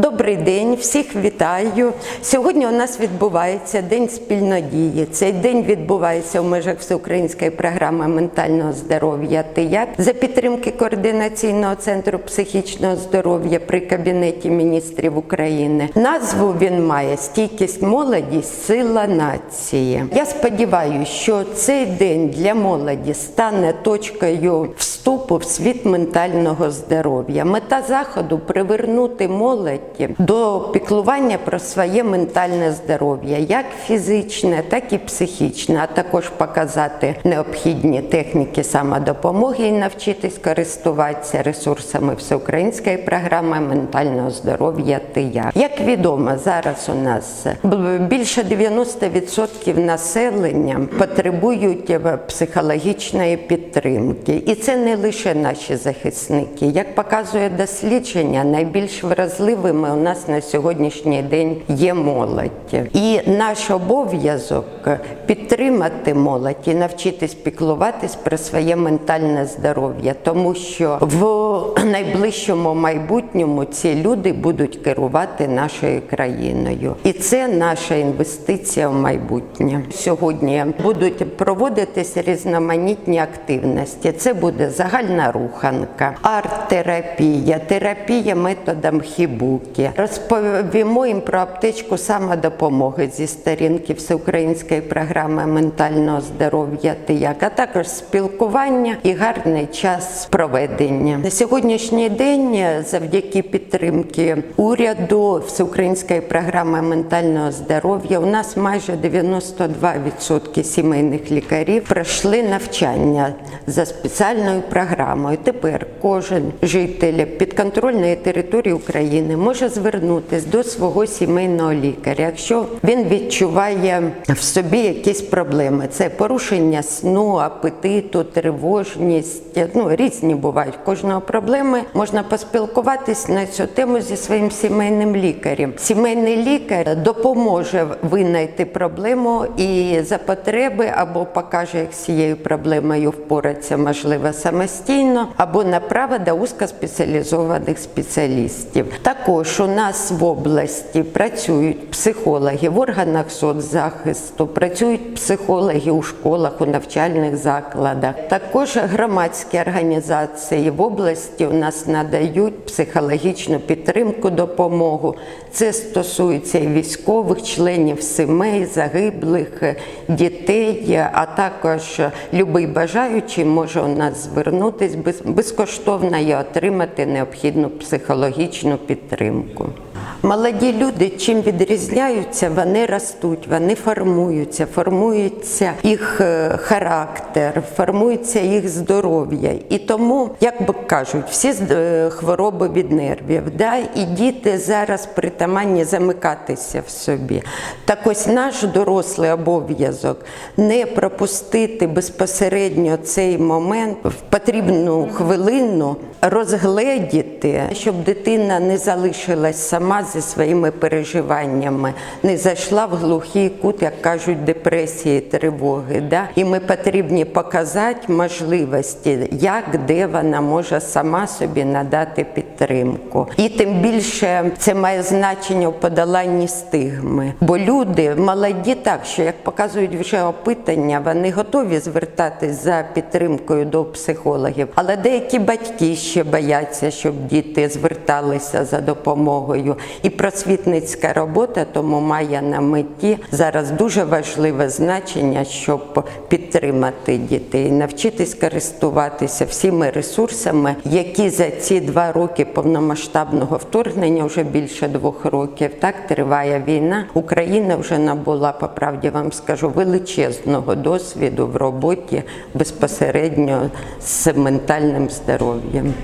Добрий день, всіх вітаю. Сьогодні у нас відбувається День спільнодії. Цей день відбувається в межах всеукраїнської програми ментального здоров'я ТИЯК за підтримки координаційного центру психічного здоров'я при кабінеті міністрів України. Назву він має стійкість молодість, сила нації. Я сподіваюся, що цей день для молоді стане точкою вступу в світ ментального здоров'я. Мета заходу привернути молодь до піклування про своє ментальне здоров'я, як фізичне, так і психічне, а також показати необхідні техніки самодопомоги і навчитись користуватися ресурсами всеукраїнської програми ментального здоров'я ТИЯ. Як відомо, зараз у нас більше 90% населення потребують психологічної підтримки, і це не лише наші захисники. Як показує дослідження, найбільш вразливими у нас на сьогоднішній день є молодь. І наш обов'язок підтримати молодь і навчитись піклуватись про своє ментальне здоров'я, тому що в найближчому майбутньому ці люди будуть керувати нашою країною, і це наша інвестиція в майбутнє. Сьогодні будуть проводитися різноманітні активності. Це буде загальна руханка, арт-терапія, терапія методом хібуки. Розповімо їм про аптечку самодопомоги зі сторінки всеукраїнської програми ментального здоров'я «Тияк», а також спілкування і гарний час проведення. На сьогоднішній день, завдяки підтримки уряду всеукраїнської програми ментального здоров'я, у нас майже 92% сімейних лікарів пройшли навчання за спеціальною програмою. Тепер кожен житель підконтрольної території України може звернутися до свого сімейного лікаря, якщо він відчуває в собі якісь проблеми. Це порушення сну, апетиту, тривожність. Ну різні бувають. Кожного проблеми можна поспілкуватись на цю тему зі своїм сімейним лікарем. Сімейний лікар допоможе винайти проблему і за потреби або покаже, як з цією проблемою впоратися можливо самостійно, або направить до узкоспеціалізованих спеціалістів. Також у нас в області працюють психологи в органах соцзахисту, працюють психологи у школах, у навчальних закладах. Також громадські організації в області у нас надають психологічну підтримку, допомогу. Це стосується і військових, членів сімей, загиблих, дітей, а також любий бажаючий може у нас звернутися безкоштовно і отримати необхідну психологічну підтримку. Молоді люди чим відрізняються, вони ростуть, вони формуються, формується їх е, характер, формується їх здоров'я. І тому, як би кажуть, всі е, хвороби від нервів, да? і діти зараз притаманні замикатися в собі. Так ось наш дорослий обов'язок не пропустити безпосередньо цей момент в потрібну хвилину розгледіти, щоб дитина не залишилась сама зі своїми переживаннями, не зайшла в глухий кут, як кажуть, депресії, тривоги. Да? І ми потрібні показати можливості, як де вона може сама собі надати підтримку. І тим більше це має значення в подоланні стигми. Бо люди молоді так, що як показують вже опитання, вони готові звертатись за підтримкою до психологів. Але деякі батьки ще бояться, щоб діти зверталися за допомогою. І просвітницька робота тому має на меті зараз дуже важливе значення, щоб підтримати дітей, навчитись користуватися всіми ресурсами, які за ці два роки повномасштабного вторгнення, вже більше двох років, так триває війна. Україна вже набула, по правді вам скажу, величезного досвіду в роботі безпосередньо з ментальним здоров'ям.